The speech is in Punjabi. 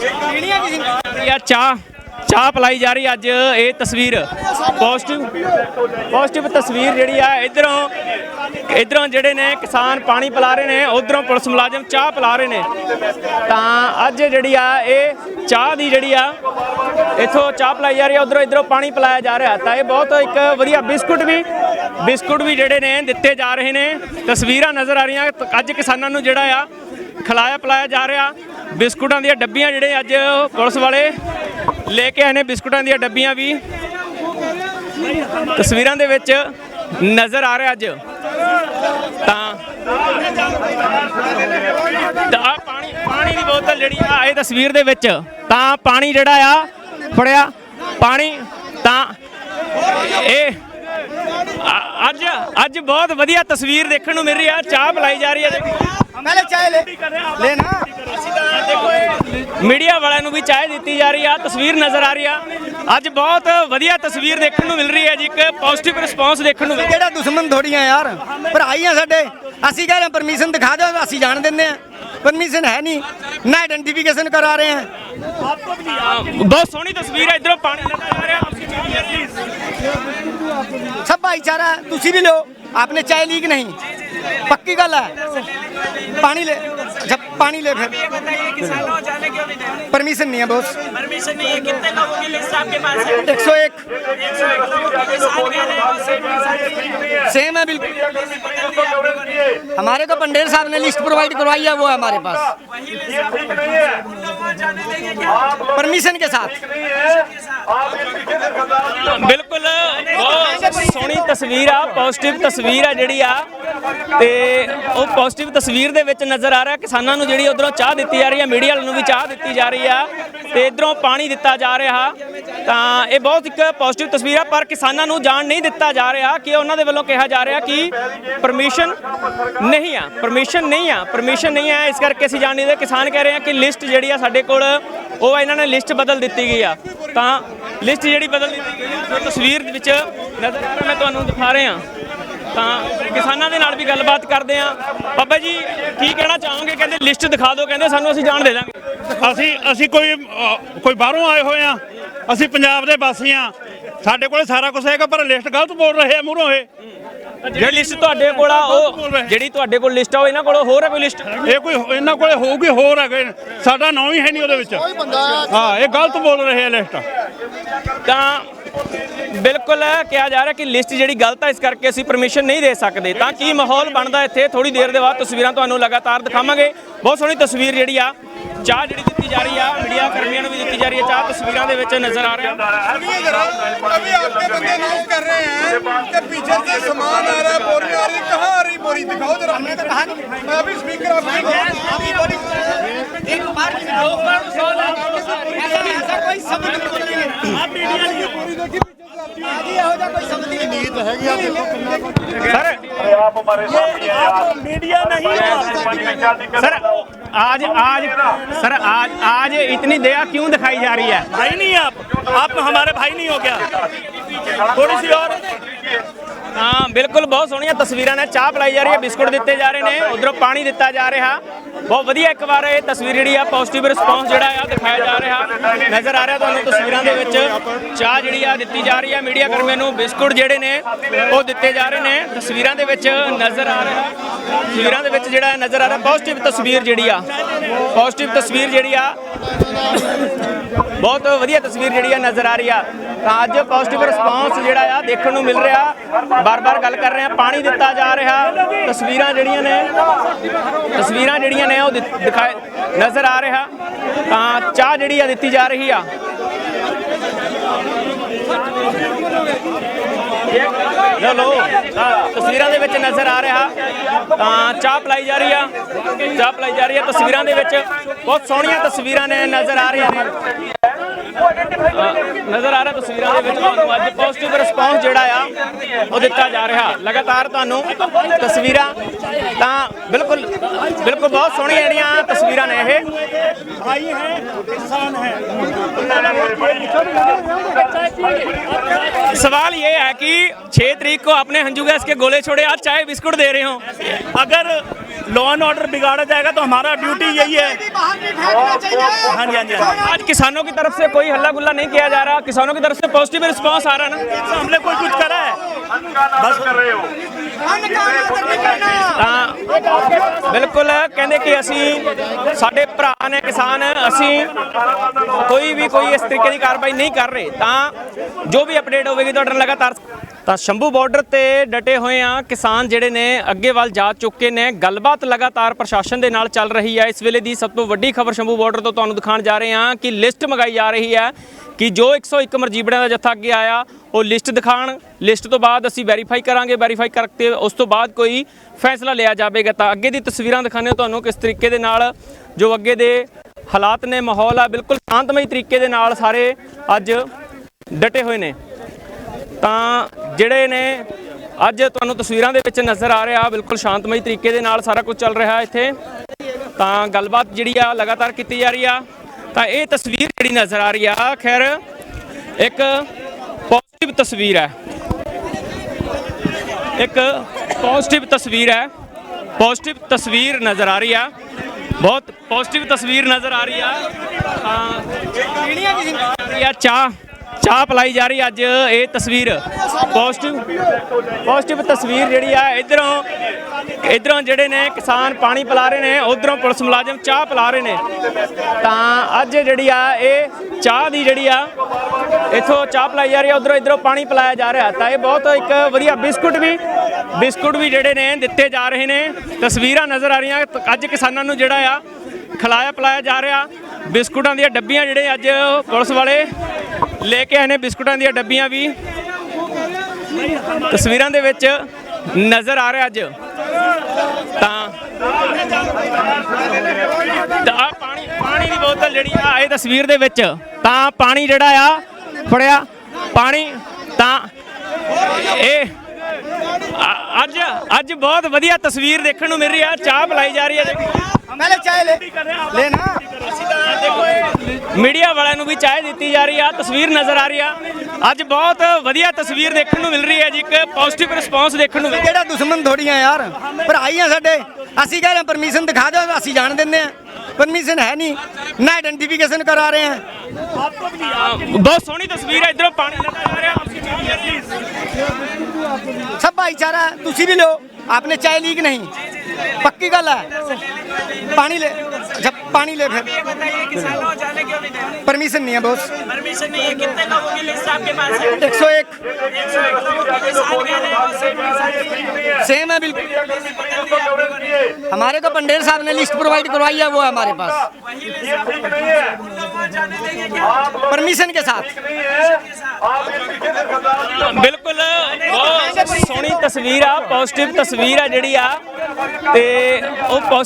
ਕਿਹੜੀਆਂ ਚਾਹ। ਚਾਹ ਪਲਾਈ ਜਾ ਰਹੀ ਅੱਜ ਇਹ ਤਸਵੀਰ। ਪੋਜ਼ਿਟਿਵ। ਪੋਜ਼ਿਟਿਵ ਤਸਵੀਰ ਜਿਹੜੀ ਆ ਇਧਰੋਂ ਇਧਰੋਂ ਜਿਹੜੇ ਨੇ ਕਿਸਾਨ ਪਾਣੀ ਪਿਲਾ ਰਹੇ ਨੇ, ਉਧਰੋਂ ਪੁਲਿਸ ਮੁਲਾਜ਼ਮ ਚਾਹ ਪਿਲਾ ਰਹੇ ਨੇ। ਤਾਂ ਅੱਜ ਜਿਹੜੀ ਆ ਇਹ ਚਾਹ ਦੀ ਜਿਹੜੀ ਆ, ਇੱਥੋਂ ਚਾਹ ਪਿਲਾਈ ਜਾ ਰਹੀ ਆ, ਉਧਰੋਂ ਇਧਰੋਂ ਪਾਣੀ ਪਿਲਾਇਆ ਜਾ ਰਿਹਾ। ਤਾਂ ਇਹ ਬਹੁਤ ਇੱਕ ਵਧੀਆ ਬਿਸਕੁਟ ਵੀ ਬਿਸਕੁਟ ਵੀ ਜਿਹੜੇ ਨੇ ਦਿੱਤੇ ਜਾ ਰਹੇ ਨੇ। ਤਸਵੀਰਾਂ ਨਜ਼ਰ ਆ ਰਹੀਆਂ। ਅੱਜ ਕਿਸਾਨਾਂ ਨੂੰ ਜਿਹੜਾ ਆ ਖਿਲਾਇਆ ਪਿਲਾਇਆ ਜਾ ਰਿਹਾ। ਬਿਸਕੁਟਾਂ ਦੀਆਂ ਡੱਬੀਆਂ ਜਿਹੜੇ ਅੱਜ ਪੁਲਿਸ ਵਾਲੇ ਲੈ ਕੇ ਆਏ ਨੇ, ਬਿਸਕੁਟਾਂ ਦੀਆਂ ਡੱਬੀਆਂ ਵੀ। ਤਸਵੀਰਾਂ ਦੇ ਵਿੱਚ ਨਜ਼ਰ ਆ ਰਿਹਾ ਅੱਜ। ਤਾਂ ਤਾਂ ਪਾਣੀ ਪਾਣੀ ਦੀ ਬੋਤਲ ਜਿਹੜੀ ਆ, ਇਹ ਤਸਵੀਰ ਦੇ ਵਿੱਚ, ਤਾਂ ਪਾਣੀ ਜਿਹੜਾ ਆ, ਫੜਿਆ। ਪਾਣੀ, ਤਾਂ ਇਹ ਅੱਜ ਅੱਜ ਬਹੁਤ ਵਧੀਆ ਤਸਵੀਰ ਦੇਖਣ ਨੂੰ ਮਿਲ ਰਹੀ ਆ। ਚਾਹ ਪਲਾਈ ਜਾ ਰਹੀ ਆ। ਪਹਿਲੇ ਚਾਹ ਲੈ। ਲੈਣਾ ਮੀਡੀਆ ਵਾਲਿਆਂ ਨੂੰ ਵੀ ਚਾਹ ਦਿੱਤੀ ਜਾ ਰਹੀ ਆ। ਤਸਵੀਰ ਨਜ਼ਰ ਆ ਰਹੀ ਆ। ਅੱਜ ਬਹੁਤ ਵਧੀਆ ਤਸਵੀਰ ਦੇਖਣ ਨੂੰ ਮਿਲ ਰਹੀ ਹੈ ਜੀ। ਇੱਕ ਪੋਜ਼ਿਟਿਵ ਰਿਸਪੌਂਸ ਦੇਖਣ ਨੂੰ ਜਿਹੜਾ ਦੁਸ਼ਮਣ ਥੋੜੀਆਂ ਯਾਰ। ਭਰਾ ਹੀ ਆ ਸਾਡੇ। ਅਸੀਂ ਕਹਿ ਰਹੇ ਪਰਮਿਸ਼ਨ ਦਿਖਾ ਦਿਓ ਅਸੀਂ ਜਾਣ ਦਿੰਦੇ ਆ परमिशन है नहीं। ना आइडेंटिफिकेशन करा रहे हैं। बहुत सोहनी तस्वीर है इधर पानी सब भाईचारा तुम भी लो आपने चाय ली कि नहीं? पक्की गल है। पानी ले जब पानी ले फिर किसानों जाने क्यों नहीं दे परमिशन नहीं है बॉस परमिशन नहीं है कितने लोगों की लिस्ट आपके पास है एक सौ एक एक सौ एक लोगों के किसान कह रहे हैं और सिर्फ किसान नहीं है। सेम है बिल्कुल हमारे को पंडेर साहब ने लिस्ट प्रोवाइड करवाई है वो है हमारे पास वही लिस्ट उन लोगों को जाने देंगे क्या परमिशन के साथ ਬਿਲਕੁਲ ਬਹੁਤ ਸੋਹਣੀ ਤਸਵੀਰ ਆ ਪੋਜ਼ਿਟਿਵ ਤਸਵੀਰ ਆ ਜਿਹੜੀ ਆ ਤੇ ਉਹ ਪੋਜ਼ਿਟਿਵ ਤਸਵੀਰ ਦੇ ਵਿੱਚ ਨਜ਼ਰ ਆ ਰਿਹਾ, ਕਿਸਾਨਾਂ ਨੂੰ ਜਿਹੜੀ ਉਧਰੋਂ ਚਾਹ ਦਿੱਤੀ ਜਾ ਰਹੀ ਹੈ, ਮੀਡੀਆ ਵਾਲਿਆਂ ਨੂੰ ਵੀ ਚਾਹ ਦਿੱਤੀ ਜਾ ਰਹੀ ਆ ਤੇ ਇਧਰੋਂ ਪਾਣੀ ਦਿੱਤਾ ਜਾ ਰਿਹਾ। ਤਾਂ ਇਹ ਬਹੁਤ ਇੱਕ ਪੋਜ਼ਿਟਿਵ ਤਸਵੀਰ ਆ, ਪਰ ਕਿਸਾਨਾਂ ਨੂੰ ਜਾਣ ਨਹੀਂ ਦਿੱਤਾ ਜਾ ਰਿਹਾ ਕਿ ਉਹਨਾਂ ਦੇ ਵੱਲੋਂ ਕਿਹਾ ਜਾ ਰਿਹਾ ਕਿ ਪਰਮਿਸ਼ਨ ਨਹੀਂ ਆ ਪਰਮਿਸ਼ਨ ਨਹੀਂ ਆ ਪਰਮਿਸ਼ਨ ਨਹੀਂ ਆ। ਇਸ ਕਰਕੇ ਅਸੀਂ ਜਾਣ ਨਹੀਂ ਦੇ ਕਿਸਾਨ ਕਹਿ ਰਹੇ ਆ ਕਿ ਲਿਸਟ ਜਿਹੜੀ ਆ ਸਾਡੇ ਕੋਲ, ਉਹ ਇਹਨਾਂ ਨੇ ਲਿਸਟ ਬਦਲ ਦਿੱਤੀ ਗਈ ਆ। ਤਾਂ ਲਿਸਟ ਜਿਹੜੀ ਬਦਲ ਦਿੱਤੀ ਗਈ ਆ ਜੋ ਤਸਵੀਰ ਵਿੱਚ ਨਜ਼ਰ ਆ ਰਿਹਾ, ਮੈਂ ਤੁਹਾਨੂੰ ਦਿਖਾ ਰਿਹਾ। ਤਾਂ ਕਿਸਾਨਾਂ ਦੇ ਨਾਲ ਵੀ ਗੱਲਬਾਤ ਕਰਦੇ ਆ ਬਾਬਾ ਜੀ ਕੀ ਕਹਿਣਾ ਚਾਹੋਗੇ? ਕਹਿੰਦੇ ਲਿਸਟ ਦਿਖਾ ਦਿਓ ਕਹਿੰਦੇ ਸਾਨੂੰ ਅਸੀਂ ਜਾਣ ਦੇ ਦਾਂਗੇ। ਅਸੀਂ ਅਸੀਂ ਕੋਈ ਅ, ਕੋਈ ਬਾਹਰੋਂ ਆਏ ਹੋਏ ਆ ਅਸੀਂ ਪੰਜਾਬ ਦੇ ਵਾਸੀ ਆ ਸਾਡੇ ਕੋਲ ਸਾਰਾ ਕੁਝ ਹੈਗਾ ਪਰ ਲਿਸਟ ਗਲਤ ਬੋਲ ਰਹੇ ਆ ਮੂਹਰੋਂ ਇਹ। ਜਿਹੜੀ ਲਿਸਟ ਤੁਹਾਡੇ ਕੋਲ ਆ ਉਹ ਜਿਹੜੀ ਤੁਹਾਡੇ ਕੋਲ ਲਿਸਟ ਆ ਉਹ ਇਹਨਾਂ ਕੋਲ ਹੋਰ ਹੈ ਕੋਈ ਲਿਸਟ ਇਹ ਕੋਈ ਇਹਨਾਂ ਕੋਲੇ ਹੋਊਗੀ ਹੋਰ ਹੈਗੇ। ਸਾਡਾ ਨਾਂ ਹੀ ਹੈ ਨਹੀਂ ਉਹਦੇ ਵਿੱਚ। ਹਾਂ ਇਹ ਗਲਤ ਬੋਲ ਰਹੇ ਆ ਲਿਸਟ ਤਾਂ ਬਿਲਕੁਲ ਕਿਹਾ ਜਾ ਰਿਹਾ ਕਿ ਲਿਸਟ ਜਿਹੜੀ ਗਲਤ ਹੈ ਇਸ ਕਰਕੇ ਅਸੀਂ ਪਰਮਿਸ਼ਨ ਨਹੀਂ ਦੇ ਸਕਦੇ ਤਾਂ ਕੀ ਮਾਹੌਲ ਬਣਦਾ ਇੱਥੇ ਥੋੜੀ ਦੇਰ ਦੇ ਬਾਅਦ ਤਸਵੀਰਾਂ ਤੁਹਾਨੂੰ ਲਗਾਤਾਰ ਦਿਖਾਵਾਂਗੇ ਬਹੁਤ ਸੋਹਣੀ ਤਸਵੀਰ ਜਿਹੜੀ ਆ ਚਾਹ ਜਿਹੜੀ ਦਿੱਤੀ ਜਾ ਰਹੀ ਆ ਮੀਡੀਆ ਕਰਮੀਆਂ ਨੂੰ ਵੀ ਦਿੱਤੀ ਜਾ ਰਹੀ ਹੈ ਚਾਹ ਤਸਵੀਰਾਂ ਦੇ ਵਿੱਚ ਨਜ਼ਰ ਆ ਰਿਹਾ अभी आपके बंदे अनाउंस कर रहे हैं कि पीछे से सामान आ रहा है बोरी आ रही है कहाँ आ रही बोरी दिखाओ जरा हमने तो कहा मैं अभी स्पीकर आपको मीडिया नहीं सर आज आज सर आज आज इतनी दया क्यों दिखाई जा रही है? भाई नहीं आप आप तो हमारे भाई नहीं हो क्या? थोड़ी सी और ਹਾਂ, ਬਿਲਕੁਲ ਬਹੁਤ ਸੋਹਣੀਆਂ ਤਸਵੀਰਾਂ ਨੇ। ਚਾਹ ਪਲਾਈ ਜਾ ਰਹੀ ਹੈ, ਬਿਸਕੁਟ ਦਿੱਤੇ ਜਾ ਰਹੇ ਨੇ, ਉਧਰੋਂ ਪਾਣੀ ਦਿੱਤਾ ਜਾ ਰਿਹਾ। ਬਹੁਤ ਵਧੀਆ ਇੱਕ ਵਾਰ ਇਹ ਤਸਵੀਰ ਜਿਹੜੀ ਆ ਪੋਜ਼ਿਟਿਵ ਰਿਸਪੌਂਸ ਜਿਹੜਾ ਆ, ਦਿਖਾਇਆ ਜਾ ਰਿਹਾ। ਨਜ਼ਰ ਆ ਰਿਹਾ ਤੁਹਾਨੂੰ ਤਸਵੀਰਾਂ ਦੇ ਵਿੱਚ। ਚਾਹ ਜਿਹੜੀ ਆ, ਦਿੱਤੀ ਜਾ ਰਹੀ ਹੈ ਮੀਡੀਆ ਕਰਮੀਆਂ ਨੂੰ। ਬਿਸਕੁਟ ਜਿਹੜੇ ਨੇ, ਉਹ ਦਿੱਤੇ ਜਾ ਰਹੇ ਨੇ। ਤਸਵੀਰਾਂ ਦੇ ਵਿੱਚ ਨਜ਼ਰ ਆ ਰਿਹਾ। ਤਸਵੀਰਾਂ ਦੇ ਵਿੱਚ ਜਿਹੜਾ ਨਜ਼ਰ ਆ ਰਿਹਾ ਪੋਜ਼ਿਟਿਵ ਤਸਵੀਰ ਜਿਹੜੀ ਆ। ਪੋਜ਼ਿਟਿਵ ਤਸਵੀਰ ਜਿਹੜੀ ਆ, ਬਹੁਤ ਵਧੀਆ ਤਸਵੀਰ ਜਿਹੜੀ ਆ, ਨਜ਼ਰ ਆ ਰਹੀ ਆ। ਤਾਂ ਅੱਜ ਪੋਜ਼ਿਟਿਵ ਰਿਸਪਾਂਸ ਜਿਹੜਾ ਆ ਦੇਖਣ ਨੂੰ ਮਿਲ ਰਿਹਾ। ਬਾਰ-ਬਾਰ ਗੱਲ ਕਰ ਰਹੇ ਆ, ਪਾਣੀ ਦਿੱਤਾ ਜਾ ਰਿਹਾ। ਤਸਵੀਰਾਂ ਜਿਹੜੀਆਂ ਨੇ, ਤਸਵੀਰਾਂ ਜਿਹੜੀਆਂ ਨੇ ਉਹ ਦਿਖਾਏ, ਨਜ਼ਰ ਆ ਰਿਹਾ। ਤਾਂ ਚਾਹ ਜਿਹੜੀ ਆ ਦਿੱਤੀ ਜਾ ਰਹੀ ਆ। ਲੋ ਤਸਵੀਰਾਂ ਦੇ ਵਿੱਚ ਨਜ਼ਰ ਆ ਰਿਹਾ। ਤਾਂ ਚਾਹ ਪਲਾਈ ਜਾ ਰਹੀ ਆ, ਚਾਹ ਪਲਾਈ ਜਾ ਰਹੀ ਆ। ਤਸਵੀਰਾਂ ਦੇ ਵਿੱਚ ਬਹੁਤ ਸੋਹਣੀਆਂ ਤਸਵੀਰਾਂ ਨੇ, ਨਜ਼ਰ ਆ ਰਹੀਆਂ ਨੇ। ਨਜ਼ਰ ਆ ਰਿਹਾ ਤਸਵੀਰਾਂ ਦੇ ਵਿੱਚ ਤੁਹਾਨੂੰ ਅੱਜ ਪੋਜ਼ਿਟਿਵ ਰਿਸਪੌਂਸ ਜਿਹੜਾ ਆ ਉਹ ਦਿੱਤਾ ਜਾ ਰਿਹਾ ਲਗਾਤਾਰ ਤੁਹਾਨੂੰ ਤਸਵੀਰਾਂ ਤਾਂ ਬਿਲਕੁਲ ਬਿਲਕੁਲ ਬਹੁਤ ਸੋਹਣੀਆਂ ਜਿਹੜੀਆਂ ਤਸਵੀਰਾਂ ਨੇ ਇਹ भाई है किसान है सवाल ये है कि 6 तारीख को आपने हंजू गैस के गोले छोड़े आज चाय बिस्कुट दे रहे हो अगर लॉ एंड ऑर्डर बिगाड़ा जाएगा तो हमारा ड्यूटी यही है बाहर भी फेंकना चाहिए हाँ जी हाँ जी हाँ जी आज किसानों की तरफ से कोई हल्ला गुल्ला नहीं किया जा रहा किसानों की तरफ से पॉजिटिव रिस्पांस आ रहा ना हमने कोई कुछ करा है बस कर रहे हो अन्न का अनादर नहीं करना ਤਾਂ ਬਿਲਕੁਲ ਕਹਿੰਦੇ ਕਿ ਅਸੀਂ ਸਾਡੇ ਭਰਾ ਨੇ ਕਿਸਾਨ ਅਸੀਂ ਕੋਈ ਵੀ ਕੋਈ ਇਸ ਤਰੀਕੇ ਦੀ ਕਾਰਵਾਈ ਨਹੀਂ ਕਰ ਰਹੇ ਤਾਂ ਜੋ ਵੀ ਅਪਡੇਟ ਹੋਵੇਗੀ ਤੁਹਾਡੇ ਨਾਲ ਲਗਾਤਾਰ ਤਾਂ ਸ਼ੰਭੂ ਬਾਰਡਰ ਤੇ ਡਟੇ ਹੋਏ ਆ ਕਿਸਾਨ ਜਿਹੜੇ ਨੇ ਅੱਗੇ ਵੱਲ ਜਾ ਚੁੱਕੇ ਨੇ। ਗੱਲਬਾਤ ਲਗਾਤਾਰ ਪ੍ਰਸ਼ਾਸਨ ਦੇ ਨਾਲ ਚੱਲ ਰਹੀ ਹੈ ਇਸ ਵੇਲੇ ਦੀ ਸਭ ਤੋਂ ਵੱਡੀ ਖਬਰ ਸ਼ੰਭੂ ਬਾਰਡਰ ਤੋਂ ਤੁਹਾਨੂੰ ਦਿਖਾਉਣ ਜਾ ਰਹੇ ਹਾਂ ਕਿ ਲਿਸਟ ਮੰਗਾਈ ਜਾ ਰਹੀ ਹੈ ਕਿ ਜੋ 101 ਮਰਜੀਬੜਿਆਂ ਦਾ ਜੱਥਾ ਅੱਗੇ ਆਇਆ, ਉਹ ਲਿਸਟ ਦਿਖਾਣ ਲਿਸਟ ਤੋਂ ਬਾਅਦ ਅਸੀਂ ਵੈਰੀਫਾਈ ਕਰਾਂਗੇ। ਵੈਰੀਫਾਈ ਕਰਕੇ ਉਸ ਤੋਂ ਬਾਅਦ ਕੋਈ ਫੈਸਲਾ ਲਿਆ ਜਾਵੇਗਾ। ਤਾਂ ਅੱਗੇ ਦੀ ਤਸਵੀਰਾਂ ਦਿਖਾਣੇ ਤੁਹਾਨੂੰ ਕਿਸ ਤਰੀਕੇ ਦੇ ਨਾਲ ਜੋ ਅੱਗੇ ਦੇ ਹਾਲਾਤ ਨੇ, ਮਾਹੌਲ ਆ। ਬਿਲਕੁਲ ਸ਼ਾਂਤਮਈ ਤਰੀਕੇ ਦੇ ਨਾਲ ਸਾਰੇ ਅੱਜ ਡਟੇ ਹੋਏ ਨੇ। ਤਾਂ ਜਿਹੜੇ ਨੇ ਅੱਜ ਤੁਹਾਨੂੰ ਤਸਵੀਰਾਂ ਦੇ ਵਿੱਚ ਨਜ਼ਰ ਆ ਰਿਹਾ, ਬਿਲਕੁਲ ਸ਼ਾਂਤਮਈ ਤਰੀਕੇ ਦੇ ਨਾਲ ਸਾਰਾ ਕੁਝ ਚੱਲ ਰਿਹਾ ਇੱਥੇ। ਤਾਂ ਗੱਲਬਾਤ ਜਿਹੜੀ ਆ ਲਗਾਤਾਰ ਕੀਤੀ ਜਾ ਰਹੀ ਆ। ਤਾਂ ਇਹ ਤਸਵੀਰ ਜਿਹੜੀ ਨਜ਼ਰ ਆ ਰਹੀ ਆ, ਖੈਰ ਇੱਕ ਪੋਜ਼ਿਟਿਵ ਤਸਵੀਰ ਹੈ। ਇੱਕ ਪੋਜ਼ਿਟਿਵ ਤਸਵੀਰ ਹੈ। ਪੋਜ਼ਿਟਿਵ ਤਸਵੀਰ ਨਜ਼ਰ ਆ ਰਹੀ ਆ। ਬਹੁਤ ਪੋਜ਼ਿਟਿਵ ਤਸਵੀਰ ਨਜ਼ਰ ਆ ਰਹੀ ਆ। ਹਾਂ ਪੀਣੀਆਂ ਕੀ ਆ ਚਾਹ ਚਾਹ ਪਲਾਈ ਜਾ ਰਹੀ ਅੱਜ ਇਹ ਤਸਵੀਰ। ਪੋਜ਼ਿਟਿਵ ਪੋਜ਼ਿਟਿਵ ਤਸਵੀਰ ਜਿਹੜੀ ਆ, ਇਧਰੋਂ ਇਧਰੋਂ ਜਿਹੜੇ ਨੇ ਕਿਸਾਨ ਪਾਣੀ ਪਿਲਾ ਰਹੇ ਨੇ, ਉਧਰੋਂ ਪੁਲਿਸ ਮੁਲਾਜ਼ਮ ਚਾਹ ਪਿਲਾ ਰਹੇ ਨੇ। ਤਾਂ ਅੱਜ ਜਿਹੜੀ ਆ, ਇਹ ਚਾਹ ਦੀ ਜਿਹੜੀ ਆ, ਇੱਥੋਂ ਚਾਹ ਪਿਲਾਈ ਜਾ ਰਹੀ ਆ, ਉਧਰੋਂ ਇਧਰੋਂ ਪਾਣੀ ਪਿਲਾਇਆ ਜਾ ਰਿਹਾ। ਤਾਂ ਇਹ ਬਹੁਤ ਇੱਕ ਵਧੀਆ ਬਿਸਕੁਟ ਵੀ ਬਿਸਕੁਟ ਵੀ ਜਿਹੜੇ ਨੇ ਦਿੱਤੇ ਜਾ ਰਹੇ ਨੇ। ਤਸਵੀਰਾਂ ਨਜ਼ਰ ਆ ਰਹੀਆਂ, ਅੱਜ ਕਿਸਾਨਾਂ ਨੂੰ ਜਿਹੜਾ ਆ, ਖਿਲਾਇਆ ਪਿਲਾਇਆ ਜਾ ਰਿਹਾ। ਬਿਸਕੁਟਾਂ ਦੀਆਂ ਡੱਬੀਆਂ ਜਿਹੜੇ ਅੱਜ ਪੁਲਿਸ ਵਾਲੇ ਲੈ ਕੇ ਆਏ ਨੇ ਬਿਸਕੁਟਾਂ ਦੀਆਂ ਡੱਬੀਆਂ ਵੀ। ਤਸਵੀਰਾਂ ਦੇ ਵਿੱਚ ਨਜ਼ਰ ਆ ਰਿਹਾ ਅੱਜ। ਤਾਂ ਤਾਂ ਪਾਣੀ ਪਾਣੀ ਦੀ ਬੋਤਲ ਜਿਹੜੀ ਆ ਇਹ ਤਸਵੀਰ ਦੇ ਵਿੱਚ ਤਾਂ ਪਾਣੀ ਜਿਹੜਾ ਆ ਫੜਿਆ। ਪਾਣੀ ਤਾਂ ਇਹ ਅੱਜ ਅੱਜ ਬਹੁਤ ਵਧੀਆ ਤਸਵੀਰ ਦੇਖਣ ਨੂੰ ਮਿਲ ਰਹੀ ਆ। ਚਾਹ ਪਲਾਈ ਜਾ ਰਹੀ ਆ ਪਹਿਲੇ ਚਾਹ ਲੈ। ਲੈਣਾ ਮੀਡੀਆ ਵਾਲਿਆਂ ਨੂੰ ਵੀ ਚਾਹ ਦਿੱਤੀ ਜਾ ਰਹੀ ਆ ਤਸਵੀਰ ਨਜ਼ਰ ਆ ਰਹੀ ਆ। ਅੱਜ ਬਹੁਤ ਵਧੀਆ ਤਸਵੀਰ ਦੇਖਣ ਨੂੰ ਮਿਲ ਰਹੀ ਹੈ ਜੀ ਇੱਕ ਪੋਜ਼ਿਟਿਵ ਰਿਸਪੌਂਸ ਦੇਖਣ ਨੂੰ ਜਿਹੜਾ ਦੁਸ਼ਮਣ ਥੋੜੀਆਂ ਯਾਰ? ਭਰਾਈ ਆ ਸਾਡੇ ਅਸੀਂ ਕਹਿੰਦੇ ਪਰਮਿਸ਼ਨ ਦਿਖਾ ਦਿਓ ਅਸੀਂ ਜਾਣ ਦਿੰਦੇ ਆ ਪਰਮਿਸ਼ਨ ਹੈ ਨਹੀਂ ਨਾ ਆਈਡੈਂਟੀਫਿਕੇਸ਼ਨ ਕਰਾ ਰਹੇ ਆ ਬਹੁਤ ਸੋਹਣੀ ਤਸਵੀਰ ਹੈ ਇਧਰੋਂ ਪਾਣੀ ਲੱਗਾ ਰਿਹਾ ਸਭ ਭਾਈਚਾਰਾ ਤੁਸੀਂ ਵੀ ਲਓ। आपने चाय ली कि नहीं? पक्की गल है। पानी ले, जब पानी ले फिर। परमिशन नहीं है बॉस परमिशन नहीं है कितने लोगों की लिस्ट आपके पास है 101 सेम है बिल्कुल। हमारे को पंडेर साहब ने लिस्ट प्रोवाइड करवाई है, वो है हमारे पास। परमिशन के साथ। बिल्कुल। ਬਹੁਤ ਸੋਹਣੀ ਤਸਵੀਰ ਆ ਪੋਜ਼ਿਟਿਵ ਤਸਵੀਰ ਆ ਜਿਹੜੀ ਆ। ਤੇ ਉਹ ਪੋਜ਼ਿਟਿਵ